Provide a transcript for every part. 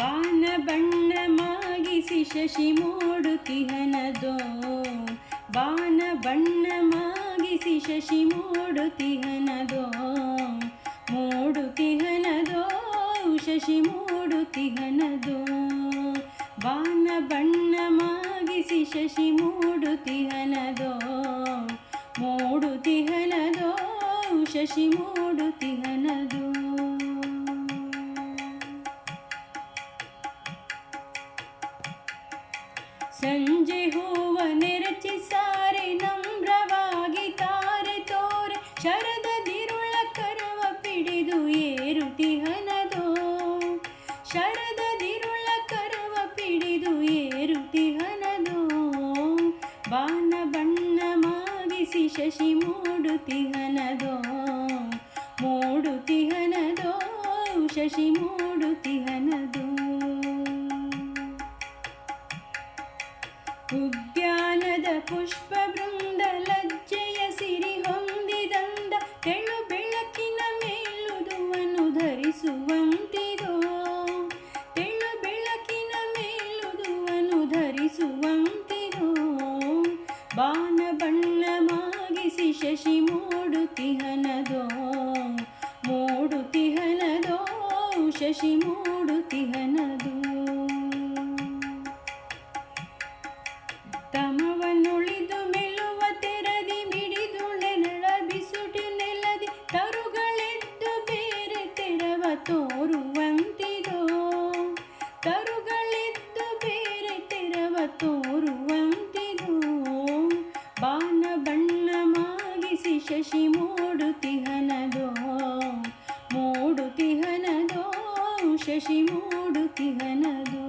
ಬಾನ ಬಣ್ಣ ಮಾಗಿಸಿ ಶಶಿ ಮೂಡುತಿಹನದೋ ಬಾನ ಬಣ್ಣ ಮಾಗಿಸಿ ಶಶಿ ಮೂಡುತಿಹನದೋ ಮೂಡುತಿಹನದೋ ಶಶಿ ಮೂಡುತಿಹನದೋ ಬಾನ ಬಣ್ಣ ಮಾಗಿಸಿ ಶಶಿ ಮೂಡುತಿಹನದೋ ಮೂಡುತಿಹನದೋ ಶಶಿ ಮೂಡುತಿಹನದೋ ಸಂಜೆ ಹೂವ ನೆರಚಿ ಸಾರೆ ನಮ್ರವಾಗಿ ತಾರೆ ತೋರೆ. ಶರದದಿರುಳ ಕರವ ಪಿಡಿದು ಶರದ ದಿರುಳ ಕರವ ಪಿಡಿದು ಏರುತಿಹನದೋ ಬಾನ ಬಣ್ಣ ಮಾಗಿಸಿ ಶಶಿ ಮೂಡುತಿಹನದೋ ಮೂಡುತಿಹನದೋ ಶಶಿ ಮೂಡುತಿಹನದೋ ಉದ್ಯಾನದ ಪುಷ್ಪ ಬೃಂದ ಲಜ್ಜೆಯ ಸಿರಿ ಹೊಂದಿದಂದ ತೆಳು ಬೆಳಕಿನ ಮೇಲುದುವನ್ನು ಧರಿಸುವಂತಿದೋ. ತೆಳು ಬೆಳಕಿನ ಮೇಲುದುವನ್ನು ಧರಿಸುವಂತಿದೋ. ಬಾನ ಬಣ್ಣ ಮಾಗಿಸಿ ಶಶಿ ಮೂಡುತಿಹನದೋ. ಮೂಡುತಿಹನದೋ, ಶಶಿ ಮೂಡುತಿಹನದೋ ಬಾನ ಬಣ್ಣ ಮಾಗಿಸಿ ಶಶಿ ಮೂಡುತಿಹನದೋ ಮೂಡುತಿಹನದೋ, ಶಶಿ ಮೂಡುತಿಹನದೋ.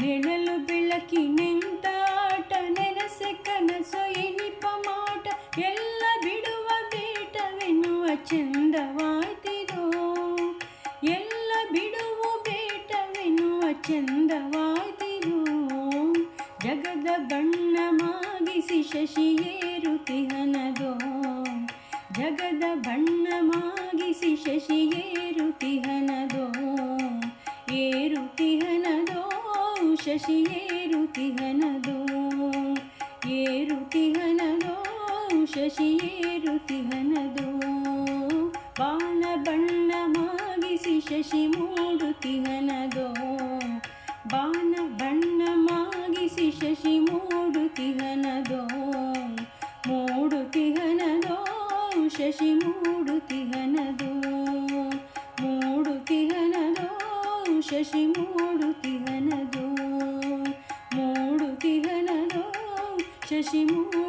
ನೆಳಲು ಬೆಳಕಿನೆಂತಾಟ ನೆನಸೆ ಕನಸು ಎನಿಪ ಮಾಟ, ಎಲ್ಲ ಬಿಡುವ ಬೇಟವೆನ್ನುವ ಚಂದವಾಯ್ತಿದೋ ಬೇಟವೆನ್ನುವ ಚಂದವಾಯ್ತಿದೋ ಜಗದ ಬಣ್ಣ ಮಾಗಿಸಿ ಶಶಿ ಏರುತಿಹನದೋ ಜಗದ ಬಣ್ಣ ಮಾಗಿಸಿ ಶಶಿ ಏರುತಿಹನದೋ ಏರುತಿಹನದೋ ಶಶಿ ಏರುತಿಹನದೋ ಏರುತಿಹನದೋ ಶಶಿ ಏರುತಿಹನದೋ ಬಾಣ ಬಣ್ಣ ಮಾಗಿಸಿ ಶಶಿ ಮೂಡುತಿಹನದೋ ಬಾಣ ಬಣ್ಣ ಮಾಗಿಸಿ ಶಶಿ ಮೂಡುತಿಹನದೋ ಮೂಡುತಿಹನದೋ ಶಶಿ ಮೂಡುತಿಹನದೋ ಮೂಡುತಿಹನದೋ ಶಶಿ ಮೂಡುತಿಹನದೋ ಮೂಡುತಿಹನದೋ ಶಶಿ ಮೂಡುತಿಹನದೋ